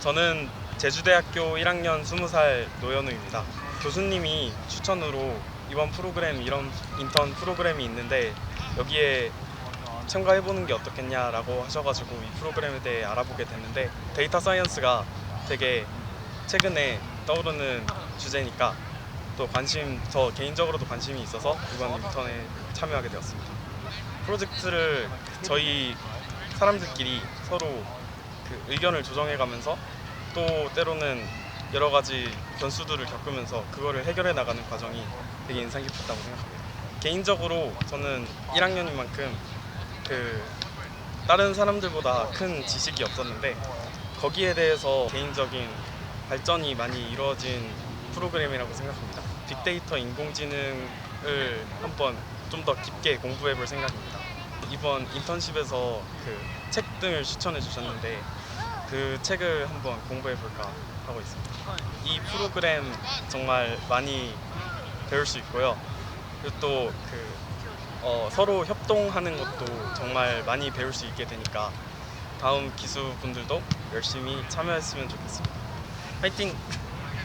저는 제주대학교 1학년 20살 노현우입니다. 교수님이 추천으로 이번 프로그램 이런 인턴 프로그램이 있는데 여기에 참가해보는 게 어떻겠냐라고 하셔가지고 이 프로그램에 대해 알아보게 됐는데 데이터 사이언스가 되게 최근에 떠오르는 주제니까 또 관심 저 개인적으로도 관심이 있어서 이번 인턴에 참여하게 되었습니다. 프로젝트를 저희 사람들끼리 서로 그 의견을 조정해가면서 또 때로는 여러 가지 변수들을 겪으면서 그거를 해결해 나가는 과정이 되게 인상 깊었다고 생각합니다. 개인적으로 저는 1학년인 만큼 그 다른 사람들보다 큰 지식이 없었는데 거기에 대해서 개인적인 발전이 많이 이루어진 프로그램이라고 생각합니다. 빅데이터 인공지능을 한번 좀 더 깊게 공부해 볼 생각입니다. 이번 인턴십에서 그 책 등을 추천해 주셨는데 그 책을 한번 공부해 볼까 하고 있습니다. 이 프로그램 정말 많이 배울 수 있고요. 그리고 또그 어, 서로 협동하는 것도 정말 많이 배울 수 있게 되니까 다음 기수분들도 열심히 참여했으면 좋겠습니다. 파이팅!